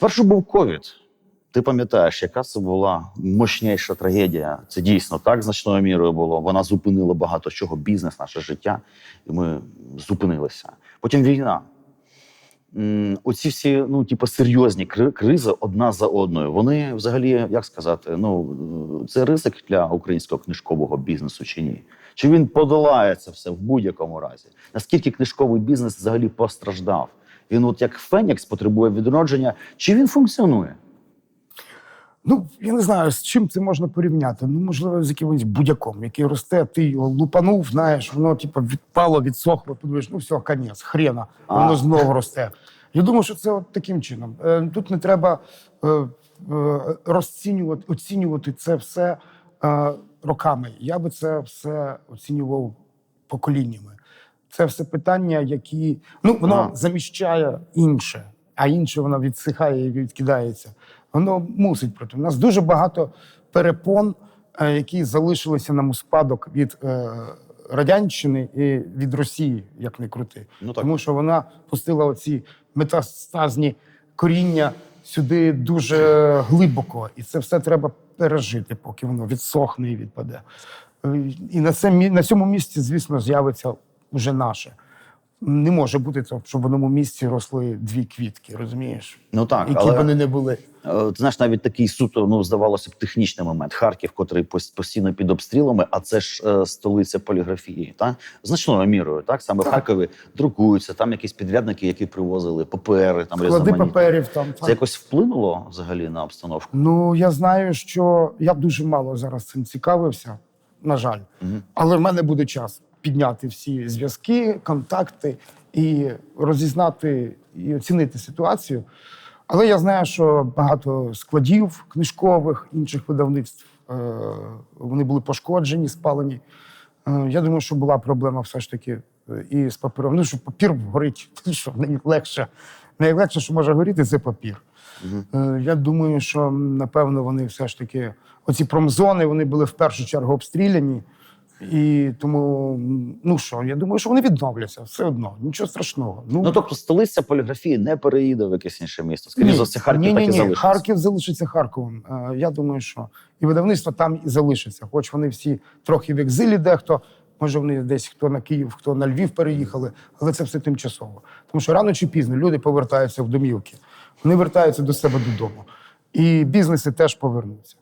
Спершу був ковід. Ти пам'ятаєш, яка це була мощніша трагедія. Це дійсно так значною мірою було. Вона зупинила багато чого, бізнес, наше життя, і ми зупинилися. Потім війна. Оці всі, ну, типу, серйозні кризи одна за одною. Вони взагалі, як сказати, ну це ризик для українського книжкового бізнесу чи ні? Чи він подолає це все в будь-якому разі? Наскільки книжковий бізнес взагалі постраждав? Він, от як Фенікс, потребує відродження, чи він функціонує? Ну, я не знаю, з чим це можна порівняти. Ну, можливо, з якимось будяком, який росте, ти його лупанув, знаєш, воно типу, відпало, відсохло, подумаєш, ну все, конець, хрена, воно А. знову росте. Я думаю, що це от таким чином. Е, Тут не треба е, е, розцінювати, оцінювати це все роками. Я би це все оцінював поколіннями. Це все питання, які ну воно Ага. заміщає інше, а інше воно відсихає і відкидається. Воно мусить проти. У нас дуже багато перепон, е, які залишилися нам у спадок від е, радянщини і від Росії, як не крути. Ну, так. Тому що вона пустила оці метастазні коріння сюди дуже глибоко, і це все треба пережити, поки воно відсохне і відпаде. Е, І на, це, на цьому місці, звісно, з'явиться вже наше. Не може бути так, щоб в одному місці росли дві квітки, розумієш? Ну так, Які але б вони не були. Е, Ти знаєш, навіть такий суто, ну здавалося б, технічний момент. Харків, котрий постійно під обстрілами, а це ж е, столиця поліграфії, так? значною мірою. Так саме в Харкові друкуються. Там якісь підрядники, які привозили папери, там Склади паперів там. Це так. якось вплинуло взагалі на обстановку. Ну, я знаю, що я дуже мало зараз цим цікавився, на жаль. Мгм. Але в мене буде час підняти всі зв'язки, контакти і розізнати і оцінити ситуацію. Але я знаю, що багато складів книжкових інших видавництв е, вони були пошкоджені, спалені. Е, Я думаю, що була проблема все ж таки е, і з папером. Ну, що папір горить, що найлегше. Найлегше, що може горіти, це папір. Е, Я думаю, що напевно вони все ж таки, оці промзони, вони були в першу чергу обстріляні. І тому, ну що, я думаю, що вони відновляться все одно, нічого страшного. Ну тобто, столиця поліграфії не переїде в якесь інше місто. Скоріше за все, Харків ні, так ні, і ні. залишиться. Харків залишиться Харковом. Е, Я думаю, що і видавництво там і залишиться. Хоч вони всі трохи в екзилі, дехто, може, вони десь хто на Київ, хто на Львів переїхали, але це все тимчасово. Тому що рано чи пізно люди повертаються в домівки, вони вертаються до себе додому. І бізнеси теж повернуться.